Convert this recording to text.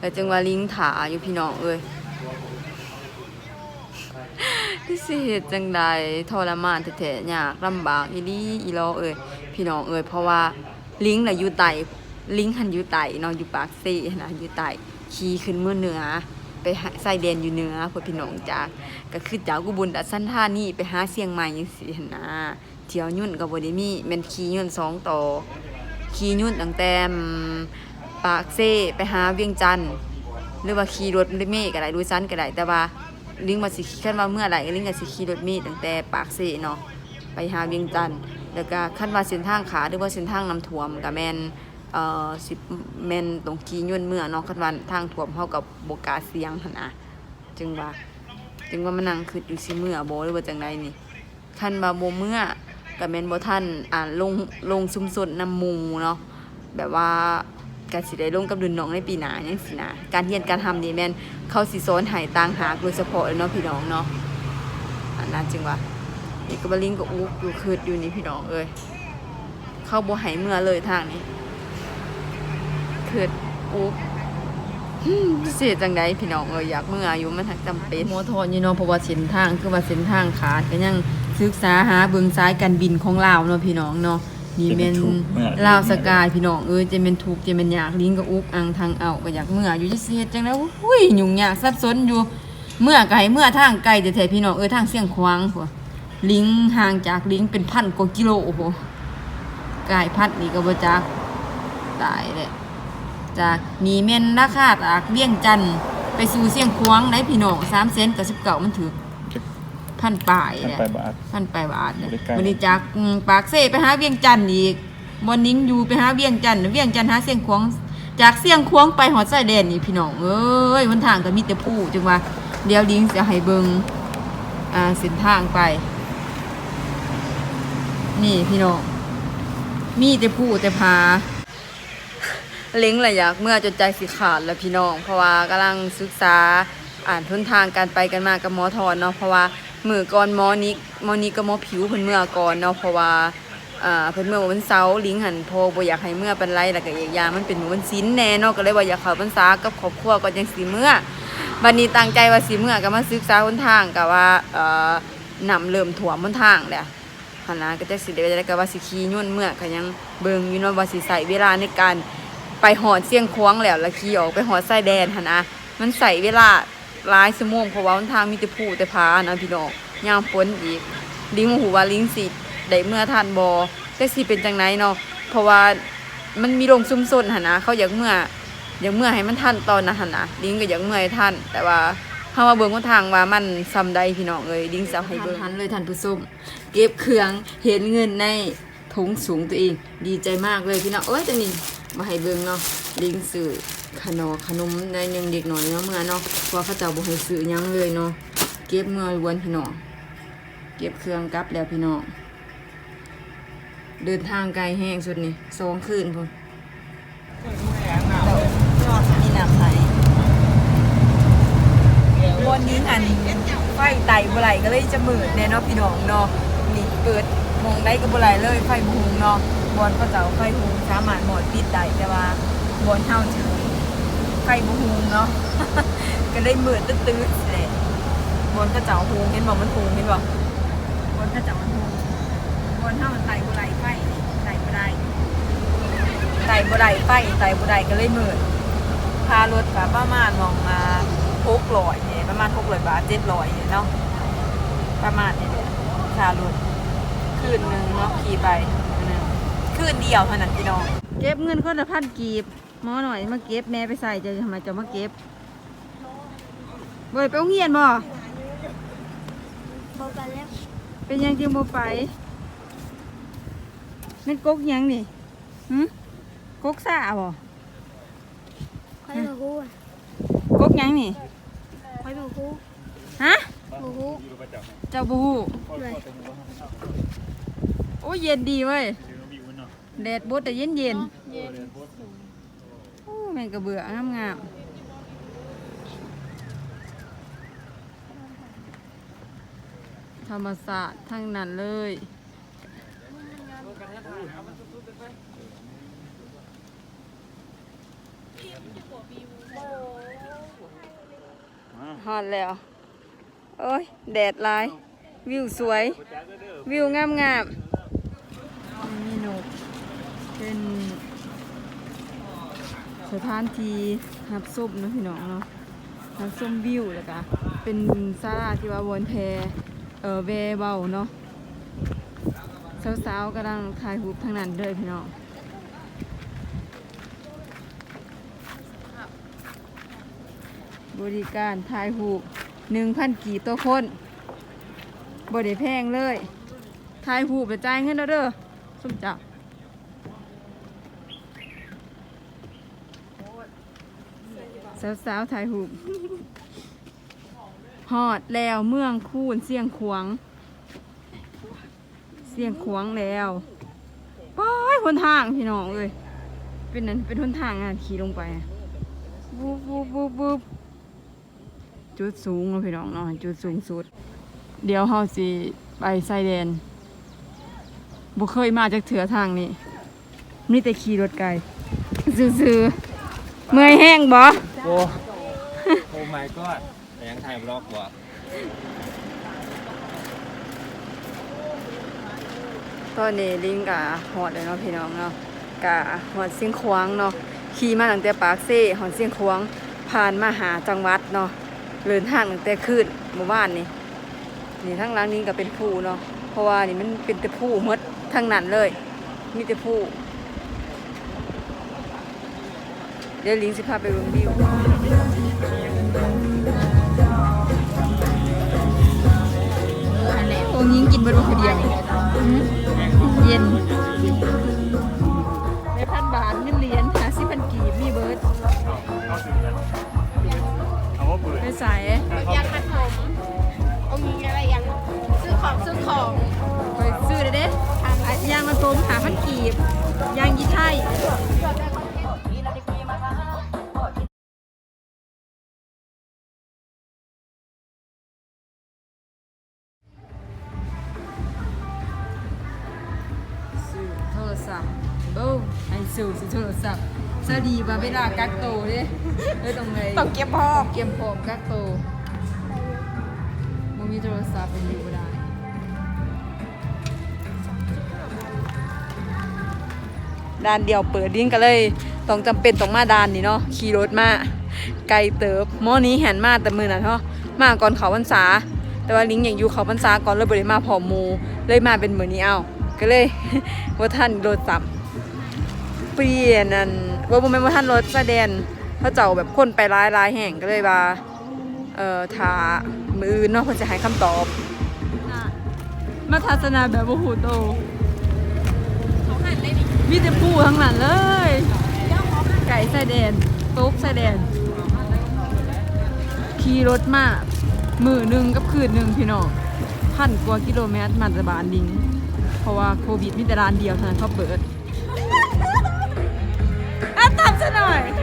แต่จังว่าลิงถาอยู่พี่น้องเอ้ยที่สิเหตุจังใดทรมานแท้ๆยากลำบากอีหลีอีลอเอ้ยพี่น้องเอ้ยเพราะว่าลิงน่ะอยู่ไตลิงหันอยู่ไตเนาะอยู่ปากซ่นะอยู่ไตขี่ขึ้นเมื่อเหนือไปใส่แดนอยู่เหนือพวกพี่น้องจากก็คือจากุบลดัดสั้นท่านี่ไปหาเชียงใหม่จังซี่หั้นนะเที่ยวยุ่นก็บ่ได้มีแม่นขี่ยุ่นสองต่อขี่ยุ่นตั้งแต่อืม ปากเซ่ไปหาเวียงจันทน์หรือว่าขี่รถเมล์ก็ได้ดูซันก็ได้แต่ว่าลิงมาสิคันว่าเมื่อไหร่ลิงก็สิขี่รถเมล์ตั้งแต่ปากเซ่เนาะไปหาเวียงจันทน์แล้วก็คันว่าเส้นทางขาหรือว่าเส้นทางน้ำท่วมก็แมนเอ่อสิแมนตรงกียุ่นเมื่อเนาะคันว่าทางท่วมเฮากับบกาเสียงหั่นนะจึงว่าจึงว่ามันนั่งคิดอยู่สิเมื่อโบหรือว่าจังไดนี่คันว่าบ่เมื่อก็แม่นบ่ทันอ่าลงลงซุมสดน้ำมูเนาะแบบว่า ก็สิได้ลงกับรุ่นน้องในปีหน้าจังซี่นะการเรียนการทำนี่แม่นเขาสิสอนให้ต่างหากโดยเฉพาะเลยเนาะพี่น้องเนาะอันนั้นจึงว่านี่ก็บลิงก็อุกอยู่คิดอยู่นี่พี่น้องเอ้ยเข้าบ่ให้เมื่อเลยทางนี้เกิดอุ๊บเสียจังไดพี่น้องเอยอยากเมื่ออายุมันทักจำเป็นโมทอนอยู่เนาะเพราะว่าเส้นทางคือว่าเส้นทางขาดก็ยังศึกษาหาเบิ่งซ้ายการบินของลาวเนาะพี่น้องเนาะ นี่แม่นลาวสกายพี่น้องเอ้ยจะเป็นทุกข์จะเป็นยากลิงก็อุกอังทางเอาก็อยากเมื่ออยู่จะเสียจังแล้วอุ้ยยุ่งยากซับซ้อนอยู่ เมื่อไกลเมื่อทางไกลแต่แท้ๆพี่น้องเอ้ยทางเสียงควางพุ่นลิงห่างจากลิงเป็นพันกว่ากิโลโอ้โหกายพัดนี่ก็บ่จักตายเลยจากนีเมนราคาจากเวียงจันทน์ไปสู่เสียงควางได้พี่น้องสามเซนกับสิบเก่ามันถือ พันปลายพันเนี่ยไปบาท พันปลายบาทเนี่ยบริการ บริจากอืมปากเซ่ไปหาเวียงจันทน์อีกบนนิ้งอยู่ไปหาเวียงจันทน์เวียงจันทน์หาเสียงควางจากเสียงควางไปหอดสายแดนนี่พี่น้องเอ้ยวันทางก็มีแต่ผู้จึงว่าเดี๋ยวลิงจะให้เบิงอ่าเส้นทางไป นี่พี่น้อง มีแต่ผู้แต่พา เล้งเลยอยากเมื่อจนใจสิขาดแล้วพี่น้อง เพราะว่ากำลังศึกษาอ่านทุนทางการไปกันมากับหมอทอนเนาะเพราะว่า มือก่อนหมอนิกหมอนิกกับหมอผิวเพิ่นเมื่อก่อนเนาะเพราะว่าอ่าเพิ่นเมื่อวันเสาร์ลิงหันโพบ่อยากให้เมื่อเป็นไรแล้วก็อีกอย่างมันเป็นมื้อวันศีลแน่เนาะก็เลยว่าอยากเข้าพรรษากับครอบครัวก่อนจังสิเมื่อบัดนี้ตั้งใจว่าสิเมื่อก็มาศึกษาหนทางก็ว่าเอ่อนำเริ่มท่วมบนทางแล้วหันนะก็จักสิได้ได้ก็ว่าสิขี่ยุ่นเมื่อก็ยังเบิ่งอยู่เนาะว่าสิใช้เวลาในการไปหอดเสียงควางแล้วแล้วขี่ออกไปหอดไส้แดนหันนะมันใส่เวลา หลายชั่วโมงเพราะว่ามันทางมีแต่ผู้แต่พานะพี่น้องยามฝนอีกลิงโมโหูว่าลิงสิได้เมื่อทานบอแต่สิเป็นจังไหนเนาะเพราะว่ามันมีโรงซุ่มซนหันนะเขาอยากเมื่ออยากเมื่อให้มันทันตอนนะหันนะลิงก็อยากเมื่อให้ทันแต่ว่าเฮามาเบิ่งว่าทางว่ามันซ้ำใดพี่น้องเอ้ยลิงจะให้เบิ่งทันเลยทันผู้ส้มเก็บเครื่องเห็นเงินในถุงสูงตัวเอง ดีใจมากเลยพี่น้องเอ้ยแต่นี่ มาให้เบิ่งเนาะลิงซื้อขนมขนมในยังเด็กหน่อยเนาะเมื่อเนาะเพราะว่าเขาเจ้าบ่ให้ซื้อยังเลยเนาะเก็บเมื่อวันพี่น้องเก็บเครื่องกลับแล้วพี่น้องเดินทางไกลแห้งสุดนี่สองคืนพุ่นนี่น้ำไหลวันนี้หันไฟไตบ่ไหลก็เลยจะมืดแน่เนาะพี่น้องเนาะนี่เปิดมองได้ก็บ่ไหลเลยไฟบ่หุงเนาะบอลก็จะเอาไฟหู สามารถหมดปิดได้แต่ว่าบอลเท่าเฉยไฟบุหูเนาะ ก็ได้เหมือนตื้อๆเลยบอลก็จะเอาหูเห็นบอกมันหูเห็นบอกบอลก็จะเอาหูบอลเท่ามันไต่บุไรไฟไต่บุไรไต่บุไรไฟไต่บุไรก็เลยเหมือนพารถกับประมาณมองมาหกร้อยเนี่ยประมาณหกร้อยบาทเจ็ดร้อยเนี่ยเนาะประมาณนี้เลยพารถคืนหนึ่งเนาะขี่ไป คืนเดียวเท่านั้นพี่น้อง เก็บเงินคนละพันกีบหมอหน่อยมาเก็บแม่ไปใส่จะทำไมจะมาเก็บเบ่ยไปโรงเรียนบ่บอกกันแล้วเป็นหยังจึงบ่ไปนั่นกกหยังนี่หึกกซ่าบ่ค่อยมาฮู้อะกกหยังนี่ค่อยมาฮู้ฮะมาฮู้เจ้าบ่ฮู้เลยโอ้ยเย็นดีเว้ย แดดบดแต่เย็นเย็นโอ้แม่งกระเบื่องามงามๆธรรมศาสตร์ทั้งนั้นเลยโฮอดแล้ว โอ้ย แดดหลาย วิวสวย วิวงามงามๆนี่นก เป็นสถานที่หับส้มเนาะพี่น้องเนาะหับส้มวิวแล้วก็เป็นซาลาที่ว่าวนแพเออเวเบาเนาะสาวๆกำลังถ่ายรูปทั้งนั้นเลยพี่น้องบริการถ่ายรูปหนึ่งพันกี่ตัวคนบริแพงเลยถ่ายรูปไปจ่ายเงินแล้วเด้อสมจับ สาวๆถ่ายรูปฮอดแล้วเมืองคูนเสียงขวง เสียงขวงแล้วป้ายหนทางพี่น้องเลยเป็นนั้นเป็นหนทางงานขี่ลงไปบูบบูบบูบบูบจุดสูงเนาะพี่น้องเนาะจุดสูงสุด เดี๋ยวเฮาสิไปไซแดนบ่เคยมาจากเถือทางนี้มีแต่ขี่รถไกลซื่อๆเมื่อยแห้งบ่ โอ้โอ้ my god แต่ยังถ่ายบล็อกว่ะตอนนี้ลิงกะฮอดเลยเนาะพี่น้องเนาะกะฮอดเสียงควางเนาะขี่มาตั้งแต่ปากเซ่ฮอดเสียงควางผ่านมาหาจังหวัดเนาะเดินทางตั้งแต่คืนหมู่บ้านนี่นี่ทั้งหลังนี้ก็เป็นผู้เนาะเพราะว่านี่มันเป็นแต่ผู้หมดทั้งนั้นเลย มีแต่ผู้ เดี๋ยวลิงสิพาไปเบิ่งวิวพวกยิงกินเบนคนเดียวอื้อเย็นในพันบาทเงินเหรียญหาสิพันกีบมีเบิร์ดเอาว่าเปิดไปใส่อยากขนมเอามีอะไรยังซื้อของซื้อของไปซื้อเลยเด้อาชยางมาต้มหาพันกีบยางยีไทย ไอซื้อซื้อโทรศัพท์สวัสดีว่าเวลากักโตวเด้เอ้ยตรงไหนต้องเก็บพอเกมพร้อมกักโตวมึงมีโทรศัพท์เป็นอยู่บ่ได้ด้านเดียวเปิดดิ้งก็เลยต้องจำเป็นต้องมาด้านนี้เนาะขี่รถมาไกลเติบหมอนี้แหนมาแต่มือน่ะเนาะมาก่อนเขาพรรษา แต่ว่าลิงยังอยู่เขาพรรษาก่อนเลยบ่ได้มาพร้อมหมูเลยมาเป็นมือนี้เอาก็เลย ว่าท่านรถสับเปลี่ยนนั่นว่าบ่แม่นว่าท่านรถแสดงเขาเจ้าแบบคนไปร้ายร้ายแห่งก็เลยว่า เอ่อถ้ามืออื่นเนาะเพิ่นจะให้คำตอบ มาทัศนาแบบโอ้โหโตมีแต่ปูทั้งนั้นเลยไก่ไส้แดนตุ๊กไส้แดนขี่รถมามือหนึ่งกับคืนหนึ่งพี่น้องพันกว่ากิโลเมตรมันจะบานดิง เพราะว่าโควิดมีแต่ร้านเดียวเท่านั้นเขาเปิด อ่